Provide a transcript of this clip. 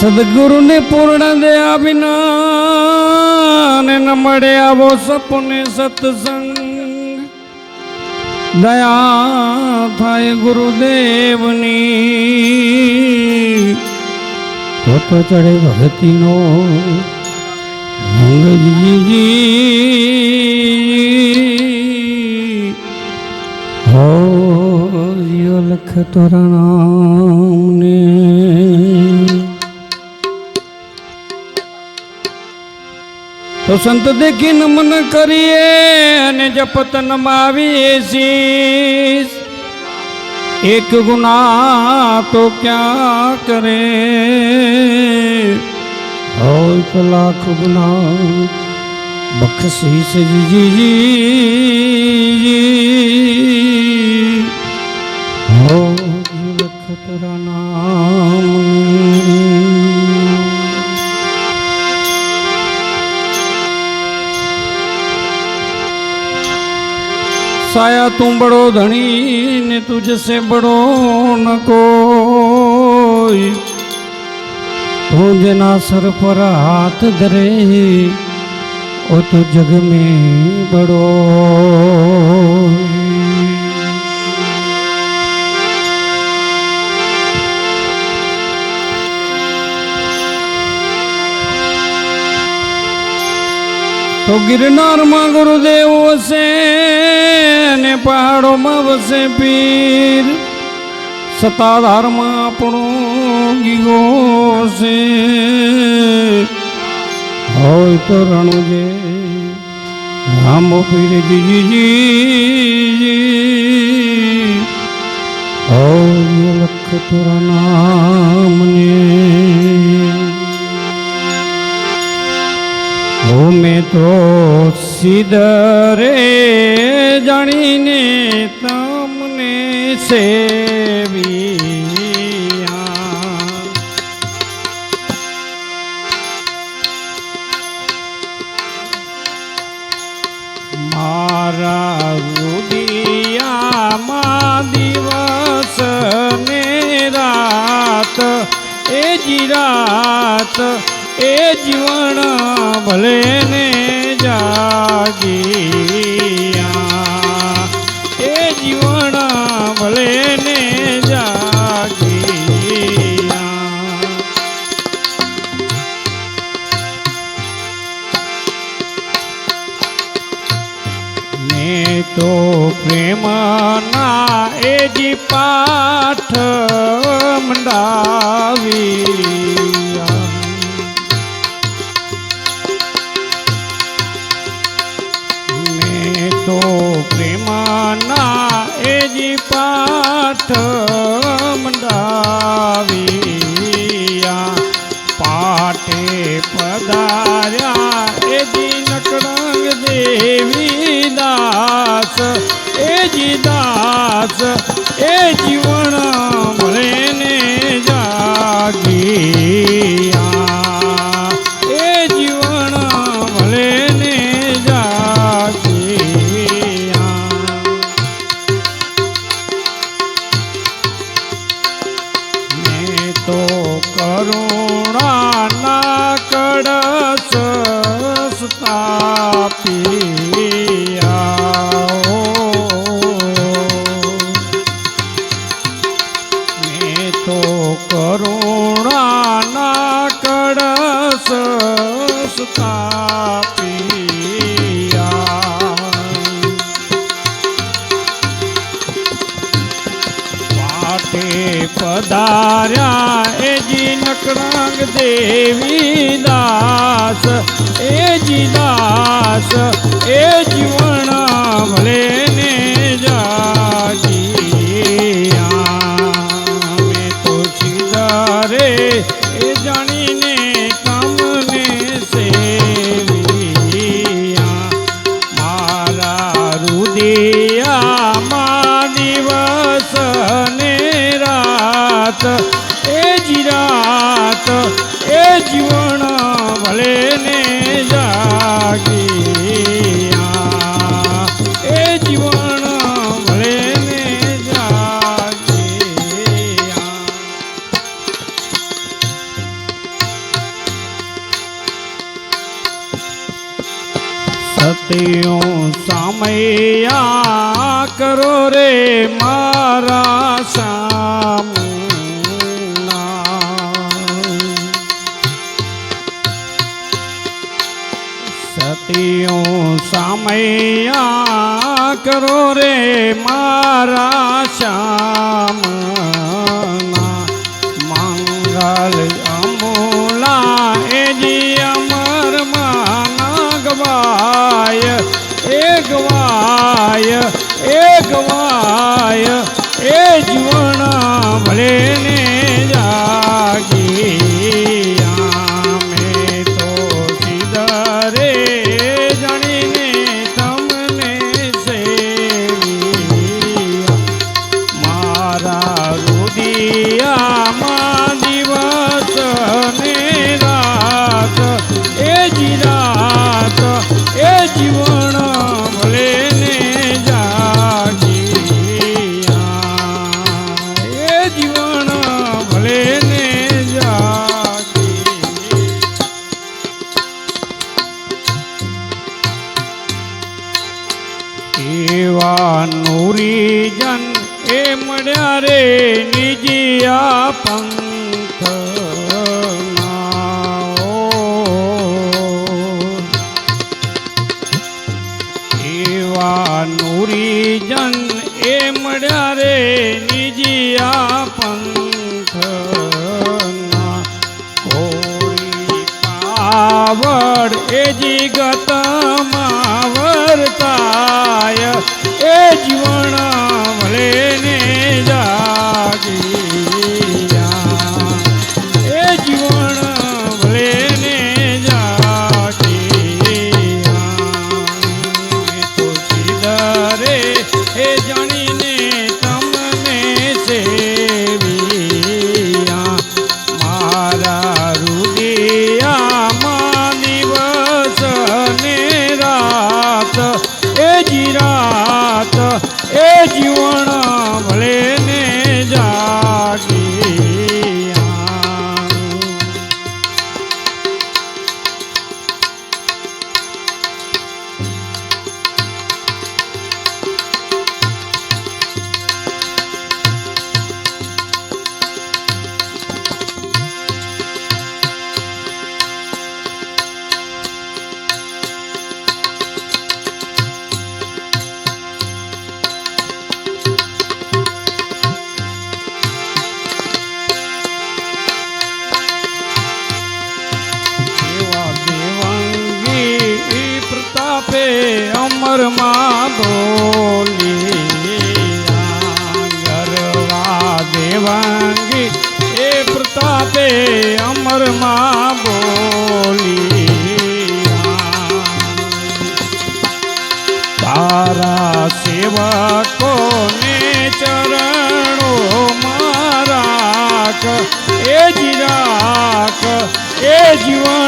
સદગુરુને પૂર્ણ દયા વિના ને ન મળે આવો સપને સત્સંગ. દયા થાય ગુરુદેવની. તો ચડે ભગતીનો રંગજીજી હો લખ તોરા નામને તો સંત દેખી નમન કરીએ અને જપત નમાવીએ શીશ. એક ગુના તો ક્યાં કરે? તો લાખ ગુના. બક્ષીસ જીજી. હો લખ સાયા તું બડો ધણી ને તુજસે બડો ન કોઈ. તું જેના સર પર હાથ ધરે, ઓ તો જગ મેં બડો ગિરનારમાં ગુરુદેવ વસે ને પહાડોમાં વસે પીર. સતાધારમાં આપણો ગીગો છે હોય તો રણુજે રામ પીર જીજી હોય લખ તુરા નામને ઓ મેં તો સિદરે જાણીને તમને સેવિયા. મારા રુદિયામાં દિવસ રાત એ જી રાત એ જીવન ભલે ને જાગીયા. એ જીવન ભલે ને જાગીયા. ને તો પ્રેમના એ જી પાઠ મંડાવી પ્રેમના તો કરુણાના કડસ સ્થાપિયા દેવી દાસ એજી દાસ એ જીવણ ભલે ને જાગી મેં તો સિધારે એ જાણીને એ જી રાત, એ જીવન ભલે ને જાગી એ જીવન ભલે ને સત્યો સામયા કરો રે કનૈયા કરો રે મારા શ્યામ. મંગલ એવા નૂરીજન એ મળ્યા રે નિજિયા પંથ એવા નૂરીજન એ મળ્યા રે નિજિયા પંથ આવડ એ જીગત માં બોલી ગરવા દેવાંગી એ પ્રતાપે અમરમાં બોલી તારા સેવકોને ચરણો મારાક એ જ એ જીવન